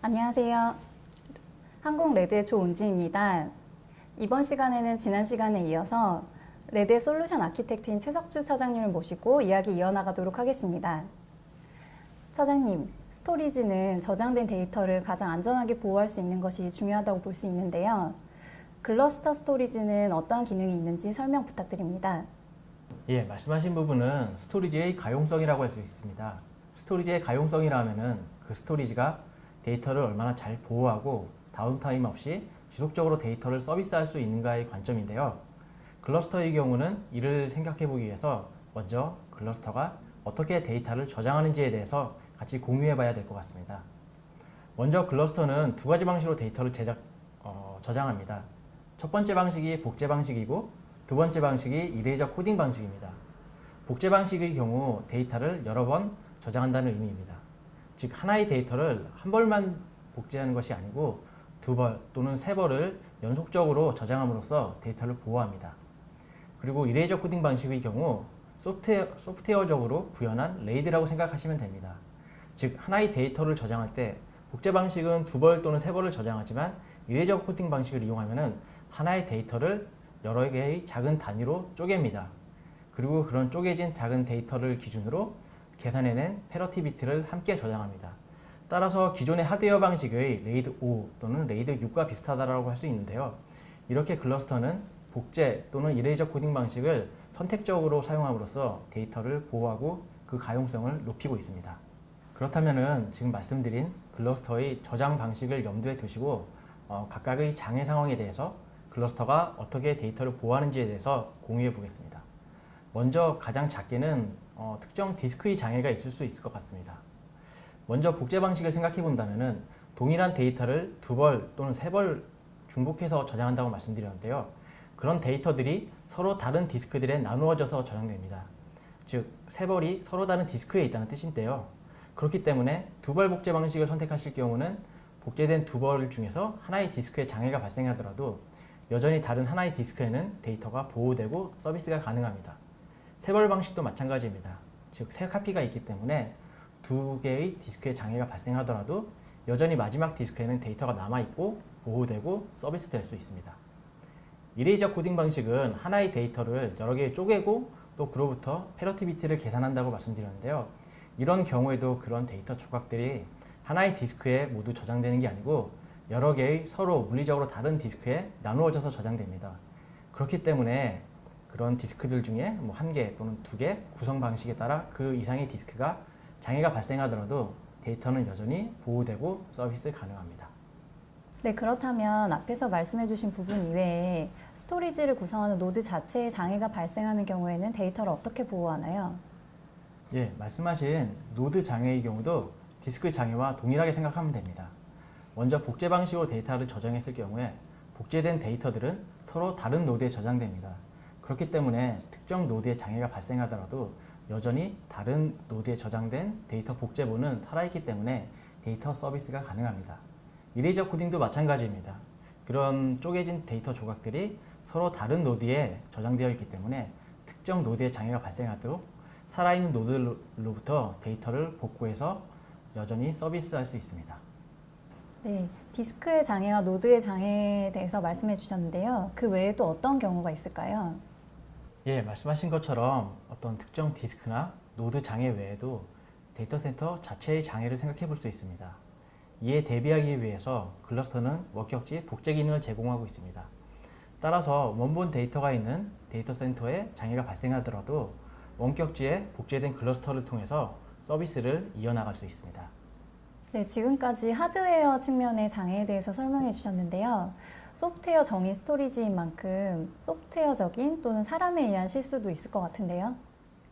안녕하세요. 한국 레드의 조은지입니다. 이번 시간에는 지난 시간에 이어서 레드의 솔루션 아키텍트인 최석주 차장님을 모시고 이야기 이어나가도록 하겠습니다. 차장님, 스토리지는 저장된 데이터를 가장 안전하게 보호할 수 있는 것이 중요하다고 볼 수 있는데요. 글러스터 스토리지는 어떠한 기능이 있는지 설명 부탁드립니다. 예, 말씀하신 부분은 스토리지의 가용성이라고 할 수 있습니다. 스토리지의 가용성이라면은 그 스토리지가 데이터를 얼마나 잘 보호하고 다운타임 없이 지속적으로 데이터를 서비스할 수 있는가의 관점인데요. 클러스터의 경우는 이를 생각해 보기 위해서 먼저 클러스터가 어떻게 데이터를 저장하는지에 대해서 같이 공유해 봐야 될 것 같습니다. 먼저 클러스터는 두 가지 방식으로 데이터를 제작, 어, 저장합니다. 첫 번째 방식이 복제 방식이고 두 번째 방식이 이레이저 코딩 방식입니다. 복제 방식의 경우 데이터를 여러 번 저장한다는 의미입니다. 즉 하나의 데이터를 한 벌만 복제하는 것이 아니고 두 벌 또는 세 벌을 연속적으로 저장함으로써 데이터를 보호합니다. 그리고 이레이저 코딩 방식의 경우 소프트웨어, 소프트웨어 적으로 구현한 레이드라고 생각하시면 됩니다. 즉 하나의 데이터를 저장할 때 복제 방식은 두 벌 또는 세 벌을 저장하지만 이레이저 코딩 방식을 이용하면 하나의 데이터를 여러 개의 작은 단위로 쪼갭니다. 그리고 그런 쪼개진 작은 데이터를 기준으로 계산해낸 패러티 비트를 함께 저장합니다. 따라서 기존의 하드웨어 방식의 레이드 5 또는 레이드 6과 비슷하다고 할 수 있는데요. 이렇게 클러스터는 복제 또는 이레이저 코딩 방식을 선택적으로 사용함으로써 데이터를 보호하고 그 가용성을 높이고 있습니다. 그렇다면 지금 말씀드린 클러스터의 저장 방식을 염두에 두시고 어, 각각의 장애 상황에 대해서 클러스터가 어떻게 데이터를 보호하는지에 대해서 공유해 보겠습니다. 먼저 가장 작게는 어, 특정 디스크의 장애가 있을 수 있을 것 같습니다. 먼저 복제 방식을 생각해 본다면 동일한 데이터를 두 벌 또는 세 벌 중복해서 저장한다고 말씀드렸는데요. 그런 데이터들이 서로 다른 디스크들에 나누어져서 저장됩니다. 즉, 세 벌이 서로 다른 디스크에 있다는 뜻인데요. 그렇기 때문에 두 벌 복제 방식을 선택하실 경우는 복제된 두 벌 중에서 하나의 디스크에 장애가 발생하더라도 여전히 다른 하나의 디스크에는 데이터가 보호되고 서비스가 가능합니다. 세벌 방식도 마찬가지입니다. 즉, 세 카피가 있기 때문에 두 개의 디스크에 장애가 발생하더라도 여전히 마지막 디스크에는 데이터가 남아있고 보호되고 서비스될 수 있습니다. 이레이저 코딩 방식은 하나의 데이터를 여러 개 쪼개고 또 그로부터 패러티비티를 계산한다고 말씀드렸는데요. 이런 경우에도 그런 데이터 조각들이 하나의 디스크에 모두 저장되는 게 아니고 여러 개의 서로 물리적으로 다른 디스크에 나누어져서 저장됩니다. 그렇기 때문에 그런 디스크들 중에 뭐 한 개 또는 두 개 구성 방식에 따라 그 이상의 디스크가 장애가 발생하더라도 데이터는 여전히 보호되고 서비스 가능합니다. 네, 그렇다면 앞에서 말씀해 주신 부분 이외에 스토리지를 구성하는 노드 자체에 장애가 발생하는 경우에는 데이터를 어떻게 보호하나요? 예, 말씀하신 노드 장애의 경우도 디스크 장애와 동일하게 생각하면 됩니다. 먼저 복제 방식으로 데이터를 저장했을 경우에 복제된 데이터들은 서로 다른 노드에 저장됩니다. 그렇기 때문에 특정 노드에 장애가 발생하더라도 여전히 다른 노드에 저장된 데이터 복제본은 살아있기 때문에 데이터 서비스가 가능합니다. 이레이저 코딩도 마찬가지입니다. 그런 쪼개진 데이터 조각들이 서로 다른 노드에 저장되어 있기 때문에 특정 노드에 장애가 발생하도록 살아있는 노드로부터 데이터를 복구해서 여전히 서비스할 수 있습니다. 네, 디스크의 장애와 노드의 장애에 대해서 말씀해 주셨는데요. 그 외에 또 어떤 경우가 있을까요? 예, 말씀하신 것처럼 어떤 특정 디스크나 노드 장애 외에도 데이터 센터 자체의 장애를 생각해 볼 수 있습니다. 이에 대비하기 위해서 클러스터는 원격지 복제 기능을 제공하고 있습니다. 따라서 원본 데이터가 있는 데이터 센터에 장애가 발생하더라도 원격지에 복제된 클러스터를 통해서 서비스를 이어나갈 수 있습니다. 네, 지금까지 하드웨어 측면의 장애에 대해서 설명해 주셨는데요. 소프트웨어 정의 스토리지인 만큼 소프트웨어적인 또는 사람에 의한 실수도 있을 것 같은데요.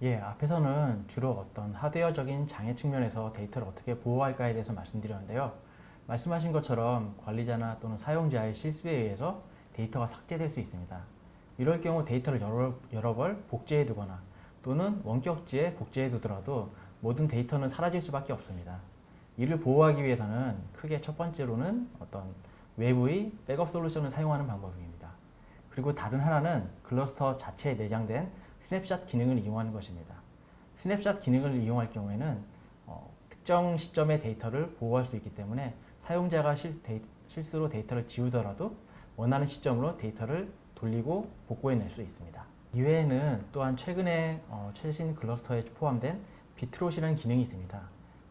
예, 앞에서는 주로 어떤 하드웨어적인 장애 측면에서 데이터를 어떻게 보호할까에 대해서 말씀드렸는데요. 말씀하신 것처럼 관리자나 또는 사용자의 실수에 의해서 데이터가 삭제될 수 있습니다. 이럴 경우 데이터를 여러, 여러 벌 복제해 두거나 또는 원격지에 복제해 두더라도 모든 데이터는 사라질 수밖에 없습니다. 이를 보호하기 위해서는 크게 첫 번째로는 어떤 외부의 백업 솔루션을 사용하는 방법입니다. 그리고 다른 하나는 클러스터 자체에 내장된 스냅샷 기능을 이용하는 것입니다. 스냅샷 기능을 이용할 경우에는 어, 특정 시점의 데이터를 보호할 수 있기 때문에 사용자가 실, 데이, 실수로 데이터를 지우더라도 원하는 시점으로 데이터를 돌리고 복구해낼 수 있습니다. 이외에는 또한 최근에 어, 최신 클러스터에 포함된 비트롯이라는 기능이 있습니다.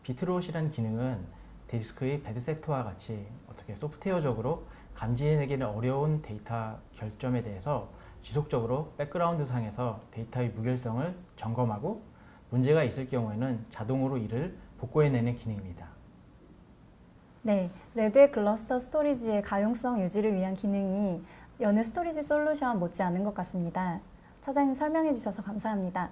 비트롯이라는 기능은 디스크의 베드섹터와 같이 어떻게 소프트웨어적으로 감지해내기는 어려운 데이터 결점에 대해서 지속적으로 백그라운드 상에서 데이터의 무결성을 점검하고 문제가 있을 경우에는 자동으로 이를 복구해내는 기능입니다. 네, 레드의 클러스터 스토리지의 가용성 유지를 위한 기능이 여느 스토리지 솔루션 못지않은 것 같습니다. 차장님 설명해 주셔서 감사합니다.